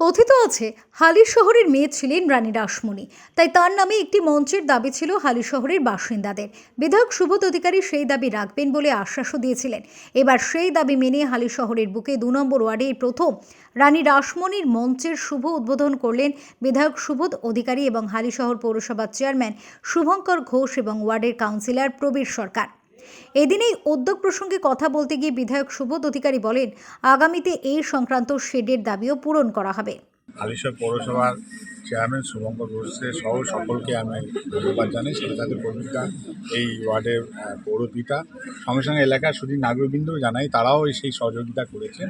কথিত আছে, হালি শহরের মেয়ে ছিলেন রানী রাসমণি তাই তার নামে একটি মঞ্চের দাবি ছিল হালি শহরের বাসিন্দাদের। বিধায়ক সুবোধ অধিকারী সেই দাবি রাখবেন বলে আশ্বাসও দিয়েছিলেন। এবার সেই দাবি মেনে হালি শহরের বুকে দু নম্বর ওয়ার্ডে প্রথম রানী রাসমণির মঞ্চের শুভ উদ্বোধন করলেন বিধায়ক সুবোধ অধিকারী এবং হালিশহর পৌরসভার চেয়ারম্যান শুভঙ্কর ঘোষ এবং ওয়ার্ডের কাউন্সিলর প্রবীর সরকার। এদিন এই উদ্যোগ প্রসঙ্গে কথা বলতে গিয়ে বিধায়ক সুবোধ অধিকারী বলেন, আগামীতে এই সংক্রান্ত শেডের দাবিও পূরণ করা হবে। হালিশহর পৌরসভার চেয়ারম্যান শুভঙ্কর ঘোষের সহ সকলকে আমি ধন্যবাদ জানাই, সাথে সাথে প্রবীরদা এই ওয়ার্ডের পৌরপিতা, সঙ্গে সঙ্গে এলাকার শুধু নাগরিকবৃন্দ জানাই, তারাও সেই সহযোগিতা করেছেন।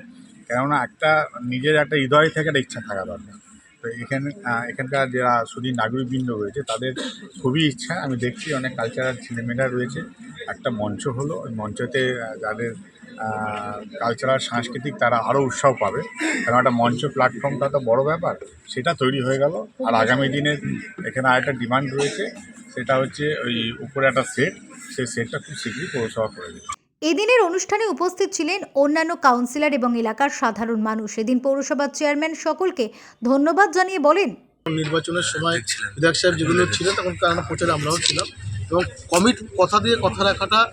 কেননা একটা নিজের একটা হৃদয় থেকে একটা ইচ্ছা থাকা দরকার। তো এখানে এখানকার যারা শুধু নাগরিকবৃন্দ রয়েছে, তাদের খুবই ইচ্ছা, আমি দেখছি অনেক কালচারাল ছেলেমেয়েরা রয়েছে। একটা মঞ্চ হলো। ওই মঞ্চতে যাদের কালচারাল সাংস্কৃতিক তারা আরও উৎসাহ পাবে। কারণ একটা মঞ্চ প্ল্যাটফর্মটা তো বড় ব্যাপার। সেটা তৈরি হয়ে গেল। আর আগামী দিনে এখানে আরেকটা ডিমান্ড রয়েছে। সেটা হচ্ছে ওই উপরে একটা সেট সেই সেটটা খুব শীঘ্রই পৌরসভা করে দেবে। এদিনের অনুষ্ঠানে উপস্থিত ছিলেন অন্যান্য কাউন্সিলর এবং এলাকার সাধারণ মানুষ। এদিন পৌরসভার চেয়ারম্যান সকলকে ধন্যবাদ জানিয়ে বলেন। নির্বাচনের সময় বিধায়ক সাহেব যেগুলো ছিলেন তখন কারণ প্রচারে আমরাও ছিলাম। এবং কমিট কথা দিয়ে কথা রাখাটা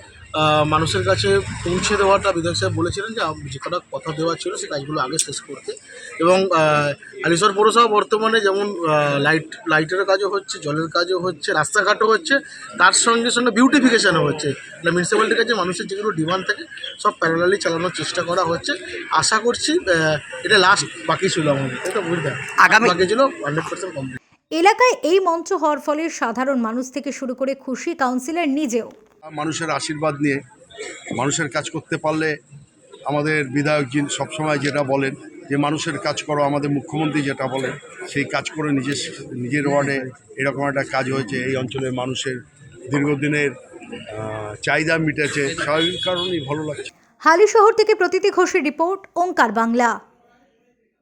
মানুষের কাছে পৌঁছে দেওয়াটা বিধায়ক সাহেব বলেছিলেন যে যে কটা কথা দেওয়া ছিল সে কাজগুলো আগে শেষ করতে। এবং আলিশর পৌরসভা বর্তমানে যেমন লাইট লাইটের কাজও হচ্ছে জলের কাজও হচ্ছে রাস্তাঘাটও হচ্ছে তার সঙ্গে সঙ্গে বিউটিফিকেশানও হচ্ছে। মানে মিউনিসিপ্যালিটির কাছে মানুষের যেগুলো ডিমান্ড থাকে সব প্যারালালি চালানোর চেষ্টা করা হচ্ছে। আশা করছি এটা লাস্ট বাকি ছিল আমাদের এটা বুঝতে আগামী- বাকি ছিল হান্ড্রেড পার্সেন্ট কমপ্লিট এলাকায় এই মঞ্চ হওয়ার ফলে সাধারণ মানুষ থেকে শুরু করে খুশি কাউন্সিলর নিজেও। মানুষের আশীর্বাদ নিয়ে মানুষের কাজ করতে পারলে আমাদের বিধায়কজি সবসময় যেটা বলেন যে মানুষের কাজ করো আমাদের মুখ্যমন্ত্রী যেটা বলেন সেই কাজ করে নিজের নিজের ওয়ার্ডে এরকম একটা কাজ হয়েছে। এই অঞ্চলের মানুষের দীর্ঘদিনের চাহিদা মিটেছে। স্বাভাবিক কারণেই ভালো লাগছে। হালি শহর থেকে প্রতীতি ঘোষের রিপোর্ট ওঙ্কার বাংলা।